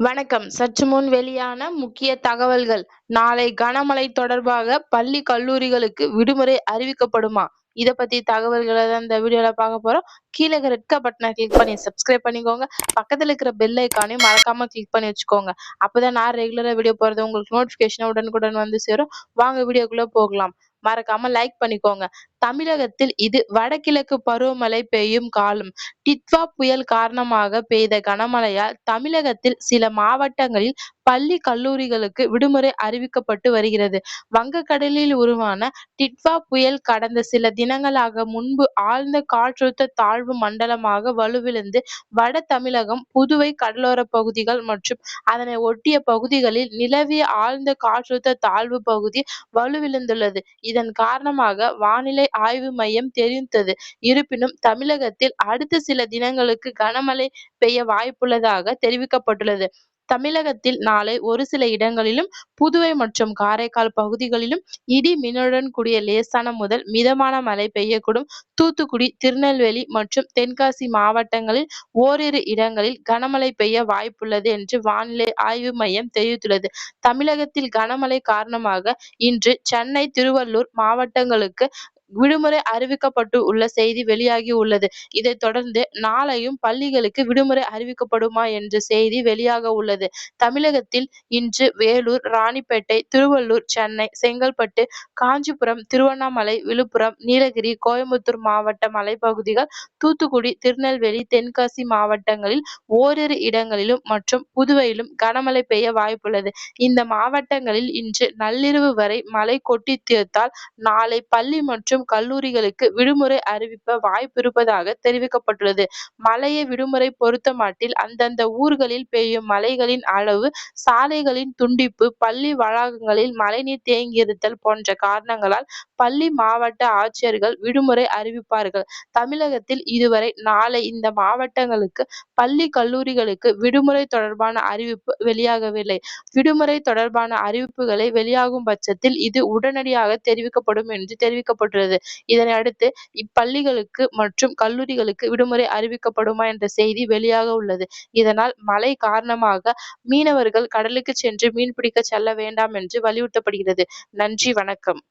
வணக்கம். சற்று முன் வெளியான முக்கிய தகவல்கள். நாளை கனமழை தொடர்பாக பள்ளி கல்லூரிகளுக்கு விடுமுறை அறிவிக்கப்படுமா? இத பத்தி தகவல்களை தான் இந்த வீடியோல பார்க்க போறோம். கீழே ரெட் பட்டனை கிளிக் பண்ணி சப்ஸ்கிரைப் பண்ணிக்கோங்க. பக்கத்துல இருக்கிற பெல் ஐக்கானையும் மறக்காம கிளிக் பண்ணி வச்சுக்கோங்க. அப்பதான் நான் ரெகுலரா வீடியோ போறது உங்களுக்கு நோட்டிபிகேஷன் உடனுக்குடன் வந்து சேரும். வாங்க வீடியோக்குள்ள போகலாம். மறக்காம லைக் பண்ணிக்கோங்க. தமிழகத்தில் இது வடகிழக்கு பருவமழை பெய்யும் காலம். டிட்வா புயல் காரணமாக பெய்த கனமழையால் தமிழகத்தில் சில மாவட்டங்களில் பள்ளி கல்லூரிகளுக்கு விடுமுறை அறிவிக்கப்பட்டு வருகிறது. வங்கக்கடலில் உருவான டிட்வா புயல் கடந்த சில தினங்களாக முன்பு ஆழ்ந்த காற்றழுத்த தாழ்வு மண்டலமாக வலுவிழந்து வட தமிழகம் புதுவை கடலோர பகுதிகள் மற்றும் அதனை ஒட்டிய பகுதிகளில் நிலவிய ஆழ்ந்த காற்றழுத்த தாழ்வு பகுதி வலுவிழந்துள்ளது. இதன் காரணமாக வானிலை ஆய்வு மையம் தெரிவித்தது இருப்பினும் தமிழகத்தில் அடுத்த சில தினங்களுக்கு கனமழை பெய்ய வாய்ப்புள்ளதாக தெரிவிக்கப்பட்டுள்ளது. தமிழகத்தில் நாளை ஒரு சில இடங்களிலும் புதுவை மற்றும் காரைக்கால் பகுதிகளிலும் இடி மின்னலுடன் கூடிய லேசான முதல் மிதமான மழை பெய்யக்கூடும். தூத்துக்குடி திருநெல்வேலி மற்றும் தென்காசி மாவட்டங்களில் ஓரிரு இடங்களில் கனமழை பெய்ய வாய்ப்புள்ளது என்று வானிலை ஆய்வு மையம் தெரிவித்துள்ளது. தமிழகத்தில் கனமழை காரணமாக இன்று சென்னை திருவள்ளூர் மாவட்டங்களுக்கு விடுமுறை அறிவிக்கப்பட்டு உள்ள செய்தி வெளியாகி உள்ளது. இதைத் தொடர்ந்து நாளையும் பள்ளிகளுக்கு விடுமுறை அறிவிக்கப்படுமா என்ற செய்தி வெளியாக உள்ளது. தமிழகத்தில் இன்று வேலூர் ராணிப்பேட்டை திருவள்ளூர் சென்னை செங்கல்பட்டு காஞ்சிபுரம் திருவண்ணாமலை விழுப்புரம் நீலகிரி கோயம்புத்தூர் மாவட்ட மலைப்பகுதிகள் தூத்துக்குடி திருநெல்வேலி தென்காசி மாவட்டங்களில் ஓரிரு இடங்களிலும் மற்றும் புதுவையிலும் கனமழை பெய்ய வாய்ப்புள்ளது. இந்த மாவட்டங்களில் இன்று நள்ளிரவு வரை மழை கொட்டி தீர்த்தால் நாளை பள்ளி மற்றும் கல்லூரிகளுக்கு விடுமுறை அறிவிப்ப வாய்ப்பிருப்பதாக தெரிவிக்கப்பட்டுள்ளது. மழையை விடுமுறை பொறுத்தமட்டில் அந்தந்த ஊர்களில் பெய்யும் மழைகளின் அளவு சாலைகளின் துண்டிப்பு பள்ளி வளாகங்களில் மழைநீர் தேங்கியிருத்தல் போன்ற காரணங்களால் பள்ளி மாவட்ட ஆட்சியர்கள் விடுமுறை அறிவிப்பார்கள். தமிழகத்தில் இதுவரை நாளை இந்த மாவட்டங்களுக்கு பள்ளி கல்லூரிகளுக்கு விடுமுறை தொடர்பான அறிவிப்பு வெளியாகவில்லை. விடுமுறை தொடர்பான அறிவிப்புகளை வெளியாகும் பட்சத்தில் இது உடனடியாக தெரிவிக்கப்படும் என்று தெரிவிக்கப்பட்டுள்ளது. இதனை அடுத்து இப்பள்ளிகளுக்கு மற்றும் கல்லூரிகளுக்கு விடுமுறை அறிவிக்கப்படுமா என்ற செய்தி வெளியாக உள்ளது. இதனால் மழை காரணமாக மீனவர்கள் கடலுக்கு சென்று மீன்பிடிக்க செல்ல வேண்டாம் என்று வலியுறுத்தப்படுகிறது. நன்றி வணக்கம்.